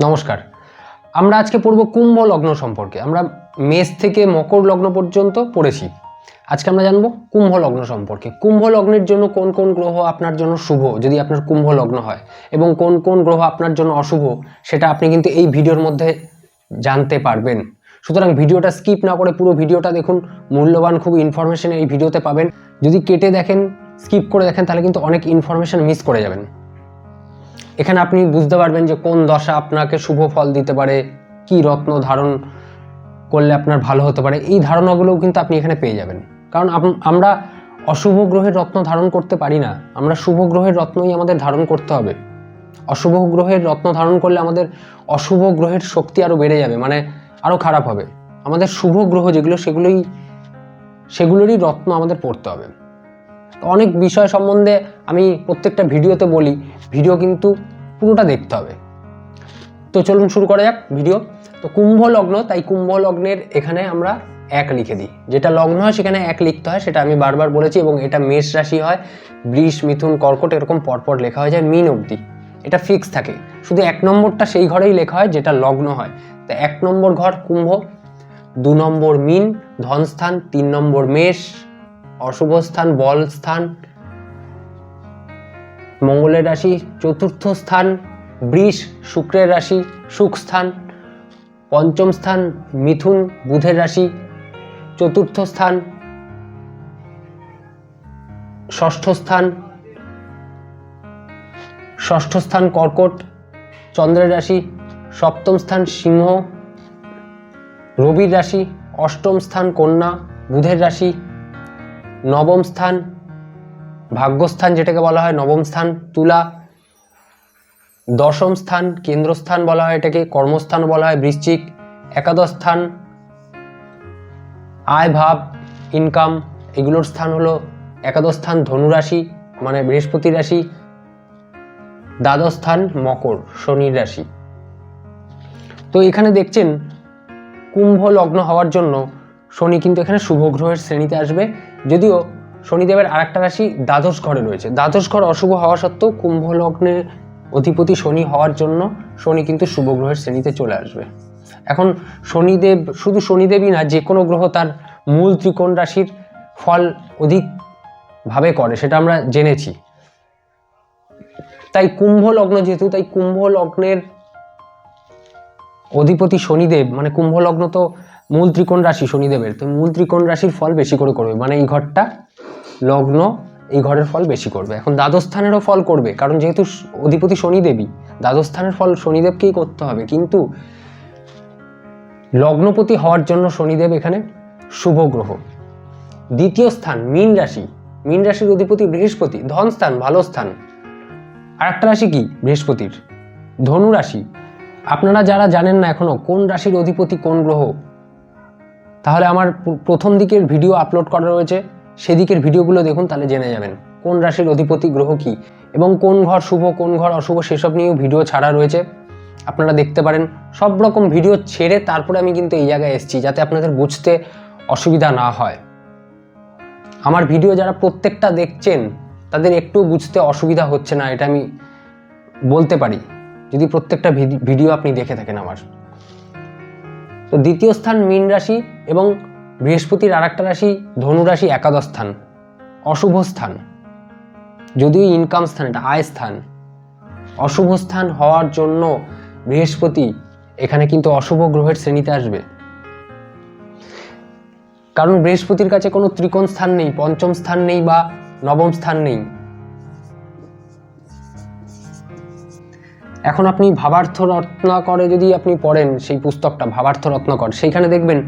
নমস্কার। আমরা আজকে পড়ব কুম্ভ লগ্ন সম্পর্কে। আমরা মেষ থেকে মকর লগ্ন পর্যন্ত পড়েছি। আজকে আমরা জানব কুম্ভ লগ্ন সম্পর্কে। কুম্ভ লগ্নের জন্য কোন কোন গ্রহ আপনার জন্য শুভ, যদি আপনার কুম্ভ লগ্ন হয়, এবং কোন কোন গ্রহ আপনার জন্য অশুভ, সেটা আপনি কিন্তু এই ভিডিওর মধ্যে জানতে পারবেন। সুতরাং ভিডিওটা স্কিপ না করে পুরো ভিডিওটা দেখুন, মূল্যবান খুব ইনফরমেশন এই ভিডিওতে পাবেন। যদি কেটে দেখেন, স্কিপ করে দেখেন, তাহলে কিন্তু অনেক ইনফরমেশন মিস করে যাবেন। এখানে আপনি বুঝতে পারবেন যে কোন দশা আপনাকে শুভ ফল দিতে পারে, কি রত্ন ধারণ করলে আপনার ভালো হতে পারে, এই ধারণাগুলোও কিন্তু আপনি এখানে পেয়ে যাবেন। কারণ আমরা অশুভ গ্রহের রত্ন ধারণ করতে পারি না, আমরা শুভ গ্রহের রত্নই আমাদের ধারণ করতে হবে। অশুভ গ্রহের রত্ন ধারণ করলে আমাদের অশুভ গ্রহের শক্তি আরও বেড়ে যাবে মানে আরও খারাপ হবে। আমাদের শুভ গ্রহ যেগুলো, সেগুলোই, সেগুলোরই রত্ন আমাদের পড়তে হবে। অনেক বিষয় সম্বন্ধে আমি প্রত্যেকটা ভিডিওতে বলি, ভিডিও কিন্তু পুরোটা দেখতে হবে। তো চলুন শুরু করা যাক ভিডিও। তো কুম্ভ লগ্ন, তাই কুম্ভ লগ্নের এখানে আমরা এক লিখে দিই। যেটা লগ্ন হয়, সেখানে এক লিখতে হয়, সেটা আমি বারবার বলেছি এবং এটা মেষ রাশি হয়, বৃষ, মিথুন, কর্কট এরকম পরপর লেখা হয়ে যায় মিন অবধি। এটা ফিক্স থাকে। শুধু এক নম্বরটা সেই ঘরেই লেখা হয়, যেটা লগ্ন হয়। তো এক নম্বর ঘর কুম্ভ, দু নম্বর মিন, ধনস্থান, তিন নম্বর মেষ অশুভ স্থান বল স্থান, মঙ্গলের রাশি, চতুর্থ স্থান, বৃষ, শুক্রের রাশি, সুখ স্থান, পঞ্চম স্থান, মিথুন, বুধের রাশি, চতুর্থ স্থান, ষষ্ঠ স্থান ষষ্ঠ স্থান কর্কট, চন্দ্রের রাশি, সপ্তম স্থান সিংহ, রবির রাশি, অষ্টম স্থান কন্যা, বুধের রাশি নবম স্থান, ভাগ্যস্থান যেটাকে বলা হয় নবম স্থান, তুলা। দশম স্থান, কেন্দ্রস্থান বলা হয় এটাকে, কর্মস্থান বলা হয় বৃশ্চিক। একাদশ স্থান, আয় ভাব ইনকাম এগুলোর স্থান হলো একাদশ স্থান ধনুরাশি মানে বৃহস্পতি রাশি। দ্বাদশ স্থান মকর, শনির রাশি। তো এখানে দেখছেন, কুম্ভ লগ্ন হওয়ার জন্য শনি কিন্তু এখানে শুভ গ্রহের শ্রেণীতে আসবে। যদিও শনিদেবের আরেকটা রাশি দ্বাদশ ঘরে রয়েছে। দ্বাদশ ঘর অশুভ হওয়া সত্ত্বেও কুম্ভ লগ্নের অধিপতি শনি হওয়ার জন্য শনি কিন্তু শুভ গ্রহের শ্রেণীতে চলে আসবে। এখন শনিদেব, শুধু শনিদেবই না যে কোনো গ্রহ তার মূল ত্রিকোণ রাশির ফল অধিকভাবে করে, সেটা আমরা জেনেছি। তাই কুম্ভ লগ্ন যেহেতু, তাই কুম্ভ লগ্নের অধিপতি শনিদেব মানে কুম্ভ লগ্ন তো মূল ত্রিকোণ রাশি শনিদেবের। তো মূল ত্রিকোণ রাশির ফল বেশি করে করবে। মানে এই ঘরটা লগ্ন, এই ঘরের ফল বেশি করবে। এখন দ্বাদশ স্থানেরও ফল করবে। কারণ যেহেতু অধিপতি শনিদেবী দ্বাদশ স্থানের ফল শনিদেবকেই করতে হবে। কিন্তু লগ্নপতি হওয়ার জন্য শনিদেব এখানে শুভ গ্রহ। দ্বিতীয় স্থান মীন রাশি। মীন রাশির অধিপতি বৃহস্পতি। ধন স্থান, ভালো স্থান। আর একটা রাশি কি? বৃহস্পতির। ধনু রাশি। আপনারা যারা জানেন না এখনও কোন রাশির অধিপতি কোন গ্রহ তাহলে আমার প্রথম দিকের ভিডিও আপলোড করা রয়েছে। সেদিকের ভিডিওগুলো দেখুন, তাহলে জেনে যাবেন। কোন রাশির অধিপতি গ্রহ কি? এবং কোন ঘর শুভ, কোন ঘর অশুভ, সেসব নিয়েও ভিডিও ছাড়া রয়েছে। আপনারা দেখতে পারেন, সব রকম ভিডিও ছেড়ে তারপরে আমি কিন্তু এই জায়গায় এসেছি, যাতে আপনাদের বুঝতে অসুবিধা না হয়। আমার ভিডিও যারা প্রত্যেকটা দেখছেন, তাদের একটু বুঝতে অসুবিধা হচ্ছে না, এটা আমি বলতে পারি। যদি প্রত্যেকটা ভিডি- ভিডিও আপনি দেখে থাকেন আমার। তো দ্বিতীয় স্থান মীন রাশি এবং বৃহস্পতির আর একটা রাশি ধনুরাশি একাদশ স্থান, অশুভ স্থান, যদিও ইনকাম স্থান, এটা আয় স্থান। অশুভ স্থান হওয়ার জন্য বৃহস্পতি এখানে কিন্তু অশুভ গ্রহের শ্রেণীতে আসবে। কারণ বৃহস্পতির কাছে কোনো ত্রিকোণ স্থান নেই, পঞ্চম স্থান নেই বা নবম স্থান নেই। এখন আপনি ভাবার্থ রত্নাকরে যদি আপনি পড়েন, সেই পুস্তকটা ভাবার্থ রত্নাকর, সেইখানে দেখবেন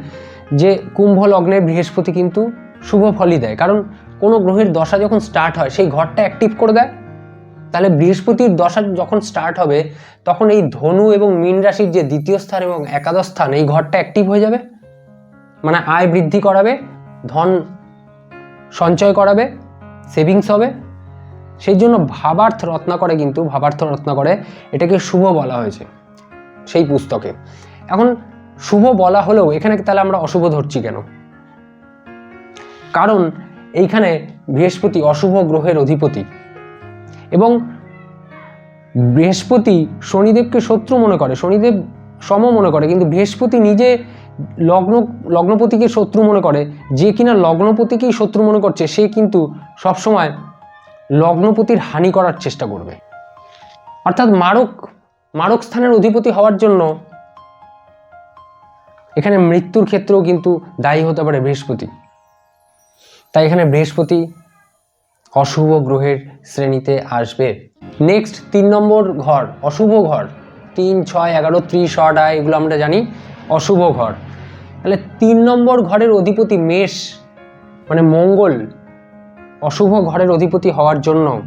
যে কুম্ভ লগ্নে বৃহস্পতি কিন্তু শুভ ফলই দেয়। কারণ কোনো গ্রহের দশা যখন স্টার্ট হয়, সেই ঘরটা অ্যাক্টিভ করে দেয়। তাহলে বৃহস্পতির দশা যখন স্টার্ট হবে, তখন এই ধনু এবং মীন রাশির যে দ্বিতীয় স্থান এবং একাদশ স্থান, এই ঘরটা অ্যাক্টিভ হয়ে যাবে। মানে আয় বৃদ্ধি করাবে, ধন সঞ্চয় করাবে সেভিংস হবে। সেই জন্য ভাবার্থ রত্নাকরে কিন্তু, ভাবার্থ রত্নাকরে এটাকে শুভ বলা হয়েছে, সেই পুস্তকে। এখন শুভ বলা হলেও এখানে তাহলে আমরা অশুভ ধরছি কেন? কারণ এইখানে বৃহস্পতি অশুভ গ্রহের অধিপতি এবং বৃহস্পতি শনিদেবকে শত্রু মনে করে, শনিদেব সম মনে করে, কিন্তু বৃহস্পতি নিজে লগ্ন, লগ্নপতিকে শত্রু মনে করে, যে কিনা লগ্নপতিকেই শত্রু মনে করছে, সে কিন্তু সবসময় লগ্নপতির হানি করার চেষ্টা করবে। অর্থাৎ মারক মারক স্থানের অধিপতি হওয়ার জন্য এখানে মৃত্যুর ক্ষেত্রেও কিন্তু দায়ী হতে পারে বৃহস্পতি। তাই এখানে বৃহস্পতি অশুভ গ্রহের শ্রেণীতে আসবে। নেক্সট তিন নম্বর ঘর, অশুভ ঘর। তিন, ছয়, এগারো, ত্রিশ অডা এগুলো আমরা জানি, অশুভ ঘর। তাহলে তিন নম্বর ঘরের অধিপতি মেষ মানে মঙ্গল অশুভ ঘরের অধিপতি হওয়ার জন্য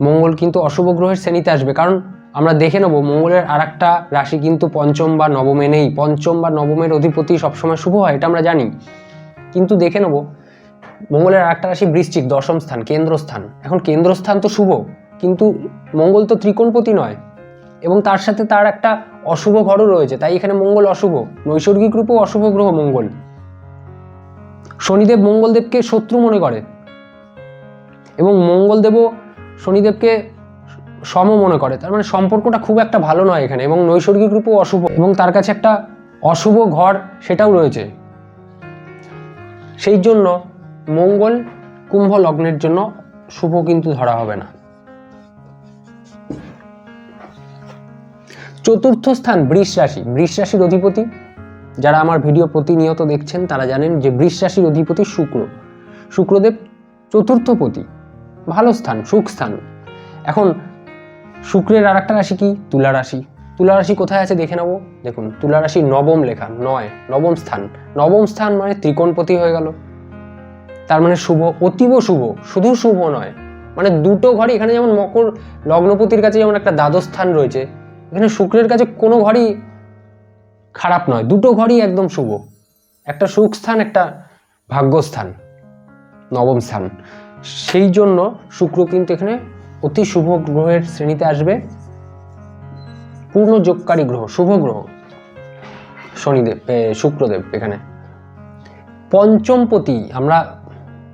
মঙ্গল কিন্তু অশুভ গ্রহের শ্রেণীতে আসবে। কারণ আমরা দেখে নেব মঙ্গলের আর একটা রাশি কিন্তু পঞ্চম বা নবমে নেই। পঞ্চম বা নবমের অধিপতি সবসময় শুভ হয়, এটা আমরা জানি। কিন্তু দেখে নেব মঙ্গলের আর একটা রাশি বৃশ্চিক, দশম স্থান, কেন্দ্রস্থান। এখন কেন্দ্রস্থান তো শুভ, কিন্তু মঙ্গল তো ত্রিকোণপতি নয়। এবং তার সাথে তার একটা অশুভ ঘরও রয়েছে, তাই এখানে মঙ্গল অশুভ। নৈসর্গিক রূপেও অশুভ গ্রহ মঙ্গল। শনিদেব মঙ্গলদেবকে শত্রু মনে করে। এবং মঙ্গলদেবও শনিদেবকে সম মনে করে। তার মানে সম্পর্কটা খুব একটা ভালো নয় এখানে এবং নৈসর্গিক রূপেও অশুভ এবং তার কাছে একটা অশুভ ঘর সেটাও রয়েছে। সেই জন্য মঙ্গল কুম্ভ লগ্নের জন্য শুভ কিন্তু ধরা হবে না। চতুর্থ স্থান বৃষ রাশি। বৃষ রাশির অধিপতি, যারা আমার ভিডিও প্রতিনিয়ত দেখছেন, তারা জানেন যে বৃষ রাশির অধিপতি শুক্র। শুক্রদেব চতুর্থপতি। ভালো স্থান, সুখ স্থান। এখন শুক্রের আর একটা রাশি কি? তুলা রাশি। তুলা রাশি কোথায় আছে দেখে নেব? দেখুন, তুলা রাশি নবম লেখা, নয়, নবম স্থান। নবম স্থান মানে ত্রিকোণপতি হয়ে গেল। তার মানে শুভ, অতীব শুভ, শুধু শুভ নয়। মানে দুটো ঘরই, এখানে যেমন মকর, লগ্নপতির কাছে যেমন একটা দ্বাদশ স্থান রয়েছে, এখানে শুক্রের কাছে কোনো ঘরই খারাপ নয়, দুটো ঘরই একদম শুভ। একটা সুখ স্থান, একটা ভাগ্যস্থান নবম স্থান। সেই জন্য শুক্র কিন্তু এখানে অতি শুভ গ্রহের শ্রেণীতে আসবে। পূর্ণ যোগকারী গ্রহ, শুভ গ্রহ, শনিদেব শুক্রদেব এখানে। পঞ্চমপতি, আমরা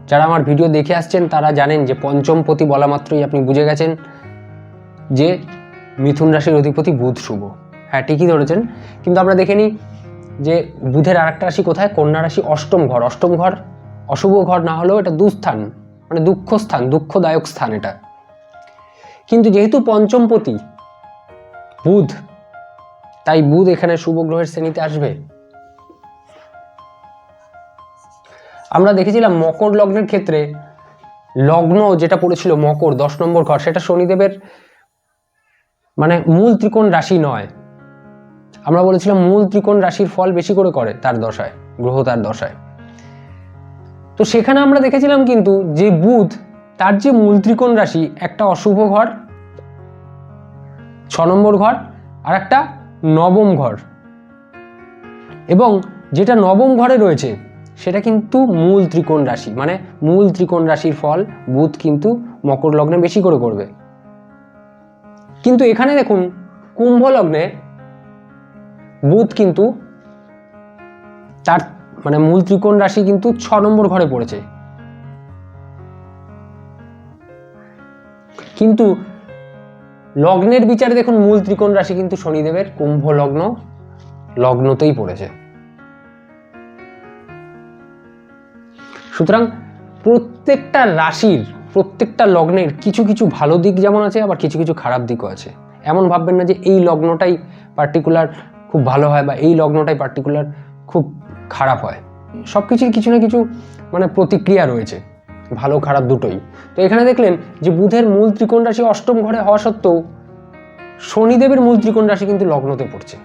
যারা আমার ভিডিও দেখে আসছেন, তারা জানেন যে পঞ্চমপতি বলা মাত্রই আপনি বুঝে গেছেন যে মিথুন রাশির অধিপতি বুধ শুভ। হ্যাঁ ঠিকই ধরেছেন। কিন্তু আমরা দেখে নিই যে বুধের আর একটা রাশি কোথায়? কন্যা রাশি অষ্টম ঘর। অষ্টম ঘর, অশুভ ঘর না হলেও এটা দুস্থান। মানে দুঃখ স্থান দুঃখদায়ক স্থান এটা। কিন্তু যেহেতু পঞ্চমপতি, বুধ, তাই বুধ এখানে শুভ গ্রহের শ্রেণীতে আসবে। আমরা দেখেছিলাম মকর লগ্নের ক্ষেত্রে লগ্ন যেটা পড়েছিল মকর, দশ নম্বর ঘর, সেটা শনিদেবের মানে মূল ত্রিকোণ রাশি নয়। আমরা বলেছিলাম মূল ত্রিকোণ রাশির ফল বেশি করে করে তার দশায়, গ্রহ তার দশায়। তো সেখানে আমরা দেখেছিলাম কিন্তু যে বুধ, তার যে মূল ত্রিকোণ রাশি, একটা অশুভ ঘর, ছ নম্বর ঘর, আর একটা নবম ঘর। এবং যেটা নবম ঘরে রয়েছে, সেটা কিন্তু মূল ত্রিকোণ রাশি মানে মূল ত্রিকোণ রাশির ফল বুধ কিন্তু মকর লগ্নে বেশি করে করবে। কিন্তু এখানে দেখুন, কুম্ভ লগ্নে বুধ কিন্তু তার মানে মূল ত্রিকোণ রাশি কিন্তু ছ নম্বর ঘরে পড়েছে। কিন্তু লগ্নের বিচারে দেখুন, মূল ত্রিকোণ রাশি কিন্তু শনিদেবের কুম্ভ লগ্ন, লগ্নতেই পড়েছে। সুতরাং প্রত্যেকটা রাশির, প্রত্যেকটা লগ্নের কিছু কিছু ভালো দিক যেমন আছে, আবার কিছু কিছু খারাপ দিকও আছে। এমন ভাববেন না যে এই লগ্নটাই পার্টিকুলার খুব ভালো হয় বা এই লগ্নটাই পার্টিকুলার খুব খারাপ হয়। সব কিছুর কিছু না কিছু মানে প্রতিক্রিয়া রয়েছে। ভালো, খারাপ দুটোই। তো এখানে দেখলেন যে বুধের মূল ত্রিকোণ রাশি অষ্টম ঘরে হওয়া সত্ত্বেও শনিদেবের মূল ত্রিকোণ রাশি কিন্তু লগ্নতে পড়ছে।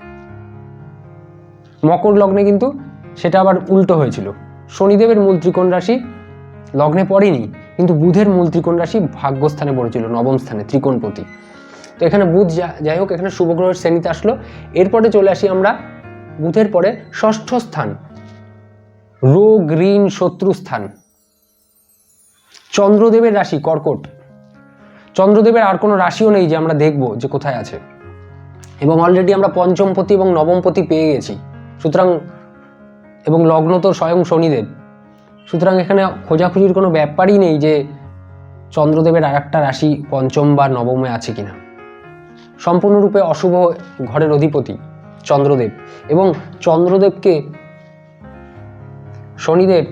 মকর লগ্নে কিন্তু সেটা আবার উল্টো হয়েছিল। শনিদেবের মূল ত্রিকোণ রাশি লগ্নে পড়েনি, কিন্তু বুধের মূল ত্রিকোণ রাশি ভাগ্যস্থানে পড়েছিল, নবম স্থানে, ত্রিকোণপতি। তো এখানে বুধ যাই হোক, এখানে শুভ গ্রহের শ্রেণীতে আসলো। এরপরে চলে আসি আমরা বুধের পরে ষষ্ঠ স্থান। রোগ, ঋণ শত্রু স্থান। চন্দ্রদেবের রাশি, কর্কট। চন্দ্রদেবের আর কোনো রাশিও নেই যে আমরা দেখব যে কোথায় আছে। এবং অলরেডি আমরা পঞ্চমপতি এবং নবমপতি পেয়ে গেছি। সুতরাং, এবং লগ্ন তো স্বয়ং শনিদেব। সুতরাং এখানে খোঁজাখুঁজির কোনো ব্যাপারই নেই যে চন্দ্রদেবের আর একটা রাশি পঞ্চম বা নবমে আছে কিনা। সম্পূর্ণরূপে অশুভ ঘরের অধিপতি চন্দ্রদেব। এবং চন্দ্রদেবকে শনিদেব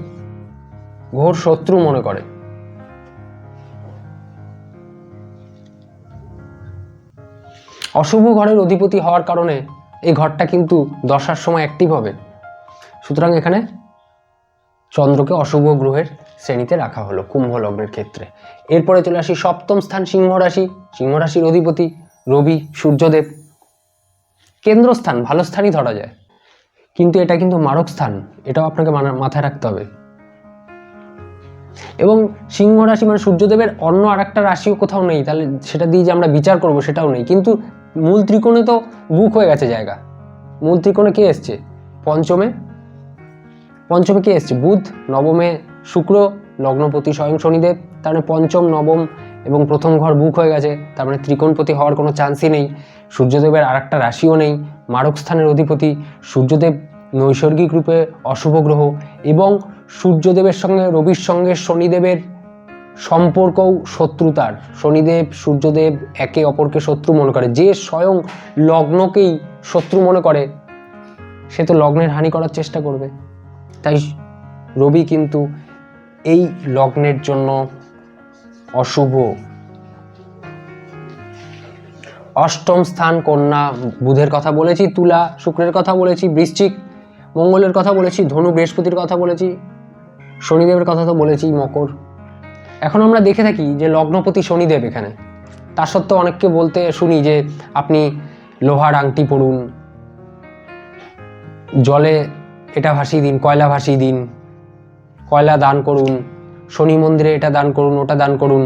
ঘোর শত্রু মনে করে। অশুভ ঘরের অধিপতি হওয়ার কারণে এই ঘরটা কিন্তু দশার সময় অ্যাক্টিভ হবে। সুতরাং এখানে চন্দ্রকে অশুভ গ্রহের শ্রেণীতে রাখা হলো কুম্ভ লগ্নের ক্ষেত্রে। এরপরে চলে আসি সপ্তম স্থান সিংহ রাশি। সিংহ রাশির অধিপতি রবি সূর্যদেব। কেন্দ্রস্থান, ভালো স্থানই ধরা যায়। কিন্তু এটা কিন্তু মারক স্থান, এটাও আপনাকে মাথায় রাখতে হবে। এবং সিংহ রাশি মানে সূর্যদেবের অন্য আর একটা রাশিও কোথাও নেই, তাহলে সেটা দিয়ে যে আমরা বিচার করব সেটাও নেই। কিন্তু মূল ত্রিকোণে তো বুক হয়ে গেছে জায়গা। মূল ত্রিকোণে কে এসছে? পঞ্চমে? পঞ্চমে কে এসছে? বুধ, নবমে শুক্র, লগ্নপতি স্বয়ং শনিদেব। তার মানে পঞ্চম, নবম এবং প্রথম ঘর বুক হয়ে গেছে। তার মানে ত্রিকোণপতি হওয়ার কোনো চান্সই নেই। সূর্যদেবের আর একটা রাশিও নেই। মারক স্থানের অধিপতি সূর্যদেব নৈসর্গিক রূপে অশুভ গ্রহ এবং সূর্যদেবের সঙ্গে রবির সঙ্গে শনিদেবের সম্পর্কও শত্রুতার। শনিদেব, সূর্যদেব একে অপরকে শত্রু মনে করে। যে স্বয়ং লগ্নকেই শত্রু মনে করে, সে তো লগ্নের হানি করার চেষ্টা করবে। তাই রবি কিন্তু এই লগ্নের জন্য অশুভ। অষ্টম স্থান কন্যা বুধের কথা বলেছি, তুলা শুক্রের কথা বলেছি, বৃশ্চিক মঙ্গলের কথা বলেছি, ধনু বৃহস্পতির কথা বলেছি, শনিদেবের কথা তো বলেছি, মকর। এখন আমরা দেখে থাকি যে লগ্নপতি শনিদেব এখানে। তা সত্ত্বেও অনেককে বলতে শুনি যে আপনি লোহার আংটি পড়ুন জলে এটা ভাসিয়ে দিন, কয়লা ভাসিয়ে দিন, কয়লা দান করুন, শনি মন্দিরে এটা দান করুন, ওটা দান করুন।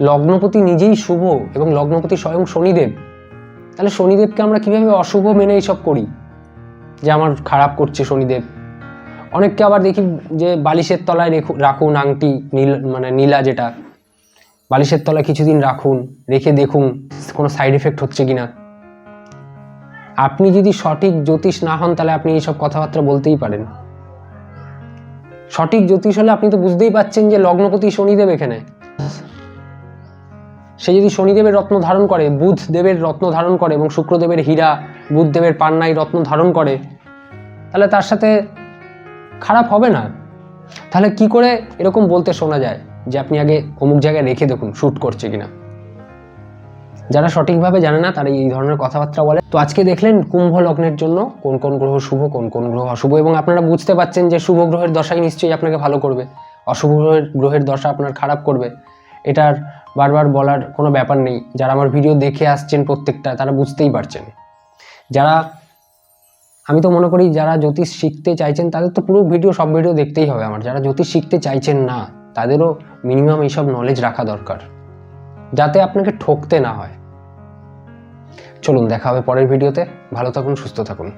লগ্নপতি নিজেই শুভ এবং লগ্নপতি স্বয়ং শনিদেব। তাহলে শনিদেবকে আমরা কীভাবে অশুভ মেনে এইসব করি? যে আমার খারাপ করছে শনিদেব। অনেককে আবার দেখি যে বালিশের তলায় রেখু রাখুন আংটি, নীল মানে নীলা যেটা। বালিশের তলায় কিছুদিন রাখুন, রেখে দেখুন কোনো সাইড এফেক্ট হচ্ছে কিনা। আপনি যদি সঠিক জ্যোতিষ না হন, তাহলে আপনি এইসব কথাবার্তা বলতেই পারেন। সঠিক জ্যোতিষ হলে আপনি তো বুঝতেই পাচ্ছেন যে লগ্নপতি শনিদেব এখানে। সে যদি শনিদেবের রত্ন ধারণ করে বুধ দেবের রত্ন ধারণ করে এবং শুক্রদেবের হীরা, বুধদেবের পান্নাই রত্ন ধারণ করে, তাহলে তার সাথে খারাপ হবে না। তাহলে কি করে এরকম বলতে শোনা যায় যে আপনি আগে অমুক জায়গায় রেখে দেখুন শ্যুট করছে কিনা? যারা সঠিকভাবে জানে না, তারা এই ধরনের কথাবার্তা বলে। তো আজকে দেখলেন কুম্ভ লগ্নের জন্য কোন কোন গ্রহ শুভ, কোন কোন গ্রহ অশুভ, এবং আপনারা বুঝতে পাচ্ছেন যে শুভ গ্রহের দশাই নিশ্চয়ই আপনাকে ভালো করবে। অশুভ গ্রহের গ্রহের দশা আপনার খারাপ করবে। এটার বারবার বলার কোনো ব্যাপার নেই। যারা আমার ভিডিও দেখে আসছেন প্রত্যেকটা, তারা বুঝতেই পারছেন। যারা, আমি তো মনে করি যারা জ্যোতিষ শিখতে চাইছেন, তাদের তো পুরো ভিডিও সব ভিডিও দেখতেই হবে আমার। যারা জ্যোতিষ শিখতে চাইছেন না, তাদেরও মিনিমাম এইসব নলেজ রাখা দরকার। যাতে আপনাকে ঠকতে না হয়। চলুন, দেখা হবে পরের ভিডিওতে ভালো থাকুন, সুস্থ থাকুন।